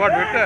వాడు పెట్టా.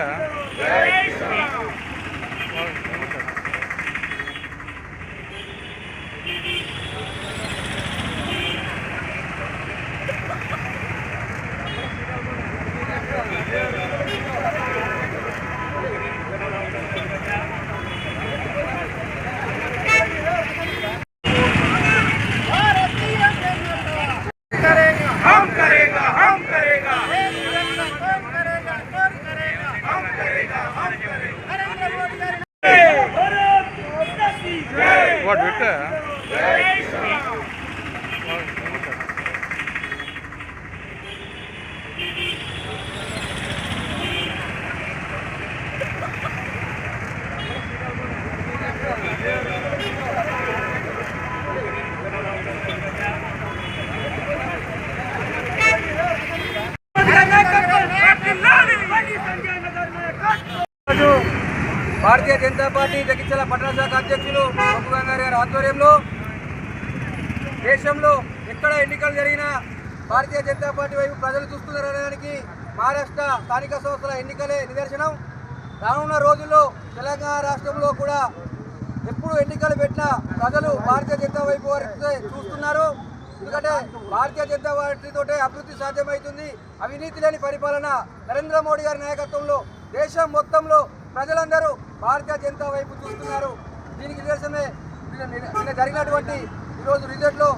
వాడు భారతీయ జనతా పార్టీ జగిత్యాల పట్టణ శాఖ అధ్యక్షులు సోము గంగారు గారి ఆధ్వర్యంలో దేశంలో ఎక్కడ ఎన్నికలు జరిగినా భారతీయ జనతా పార్టీ వైపు ప్రజలు చూస్తున్నారనడానికి మహారాష్ట్ర స్థానిక సంస్థల ఎన్నికలే నిదర్శనం. రానున్న రోజుల్లో తెలంగాణ రాష్ట్రంలో కూడా ఎప్పుడు ఎన్నికలు పెట్టినా ప్రజలు భారతీయ జనతా వైపు వారితో చూస్తున్నారు. ఎందుకంటే భారతీయ జనతా పార్టీతోటే అభివృద్ధి సాధ్యమవుతుంది. అవినీతి లేని పరిపాలన నరేంద్ర మోడీ గారి నాయకత్వంలో దేశం మొత్తంలో ప్రజలందరూ భారతీయ జనతా వైపు చూస్తున్నారు. దీనికి నిదర్శనమే నిన్న జరిగినటువంటి ఈరోజు రిజల్ట్లో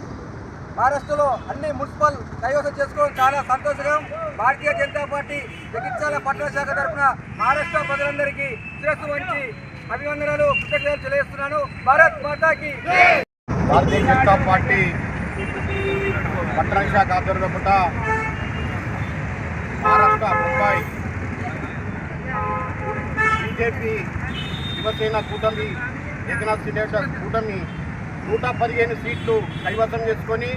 మహారాష్ట్రలో అన్ని మున్సిపల్ కైవసం చేసుకోవడం చాలా సంతోషకరం. భారతీయ జనతా పార్టీ జగిత్యాల పట్టణ శాఖ తరఫున మహారాష్ట్ర ప్రజలందరికీ శిరస్సు వంచి అభివందనలు కృతజ్ఞతలు తెలియజేస్తున్నాను. భారత్ మాతాకి భారతీయ జనతా పార్టీ పట్టణ శాఖ ఆధ్వర్యంలో మహారాష్ట్ర ముంబై బీజేపీ శివసేన కూటమి ఏకనాథ్ షిండే కూటమి నూట పదిహేను సీట్లు కైవసం చేసుకొని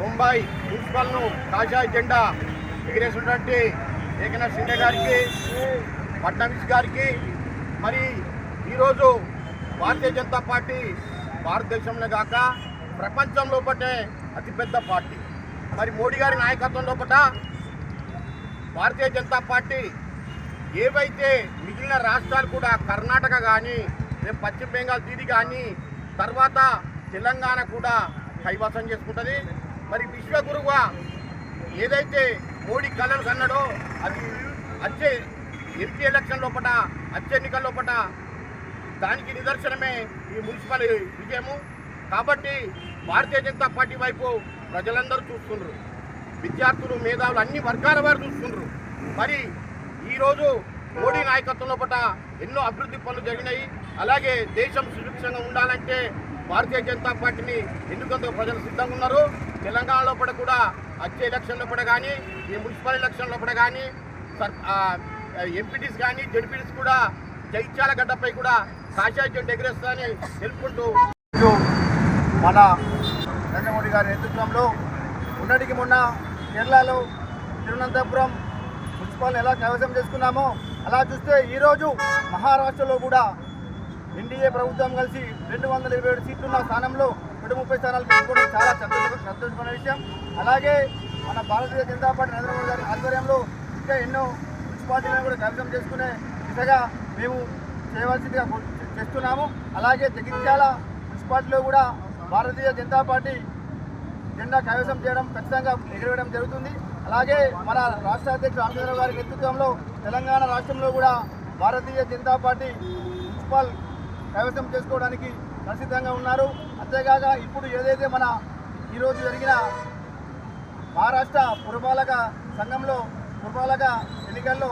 ముంబై మున్సిపల్ను కాషాయ జెండా ఎగిరేసినటువంటి ఏకనాథ్ షిండే గారికి ఫడ్నవీస్ గారికి మరి ఈరోజు భారతీయ జనతా పార్టీ భారతదేశంలో కాక ప్రపంచం లోపటే అతిపెద్ద పార్టీ. మరి మోడీ గారి నాయకత్వం లోపల భారతీయ జనతా పార్టీ ఏవైతే మిగిలిన రాష్ట్రాలు కూడా కర్ణాటక కానీ రేపు పశ్చిమ బెంగాల్ దీది కానీ తర్వాత తెలంగాణ కూడా కైవసం చేసుకుంటుంది. మరి విశ్వగురుగా ఏదైతే మోడీ కళలు కన్నాడో అది వచ్చే ఎంపీ ఎలక్షన్ లోపల వచ్చే ఎన్నికల లోపల దానికి నిదర్శనమే ఈ మున్సిపల్ విజయము. కాబట్టి భారతీయ జనతా పార్టీ వైపు ప్రజలందరూ చూస్తున్నారు విద్యార్థులు మేధావులు అన్ని వర్గాల వారు చూస్తున్నారు మరి ఈరోజు మోడీ నాయకత్వంలో పట్ల ఎన్నో అభివృద్ధి పనులు జరిగినాయి. అలాగే దేశం సుభిక్షంగా ఉండాలంటే భారతీయ జనతా పార్టీని ఎన్నుకందుకు ప్రజలు సిద్ధంగా ఉన్నారు. తెలంగాణ లోపల కూడా వచ్చే ఎలక్షన్ లోపల కానీ ఈ మున్సిపల్ ఎలక్షన్ లోపల కానీ ఎంపీటీస్ కానీ జడ్పీటీస్ కూడా జైత్యాల గడ్డపై కూడా కాషాయ జెండా ఎగిరేస్తుందని తెలుపుకుంటూ మన నరేంద్ర మోడీ గారి నేతృత్వంలో ఉన్నటికి మొన్న కేరళలో తిరువనంతపురం మున్సిపల్ ఎలా కైవసం చేసుకున్నామో అలా చూస్తే ఈరోజు మహారాష్ట్రలో కూడా ఎన్డీఏ ప్రభుత్వం కలిసి రెండు వందల ఇరవై ఏడు సీట్లున్న స్థానంలో నూట ముప్పై స్థానాలు పెట్టుకోవడం చాలా సంతోష సంతోషమైన విషయం. అలాగే మన భారతీయ జనతా పార్టీ నరేంద్ర మోడీ గారి ఆధ్వర్యంలో ఇంకా ఎన్నో మున్సిపాలిటీలను కూడా కవితం చేసుకునే దిశగా మేము చేయవలసిందిగా చేస్తున్నాము. అలాగే జగిత్యాల మున్సిపాలిటీలో కూడా భారతీయ జనతా పార్టీ జెండా కైవసం చేయడం ఖచ్చితంగా ఎగరవేయడం జరుగుతుంది. అలాగే మన రాష్ట్ర అధ్యక్షుడు రామచంద్రరావు గారి నేతృత్వంలో తెలంగాణ రాష్ట్రంలో కూడా భారతీయ జనతా పార్టీ మున్సిపల్ కైవసం చేసుకోవడానికి ప్రసిద్ధంగా ఉన్నారు. అంతేకాక ఇప్పుడు ఏదైతే మన ఈరోజు జరిగిన మహారాష్ట్ర పురపాలక సంఘంలో పురపాలక ఎన్నికల్లో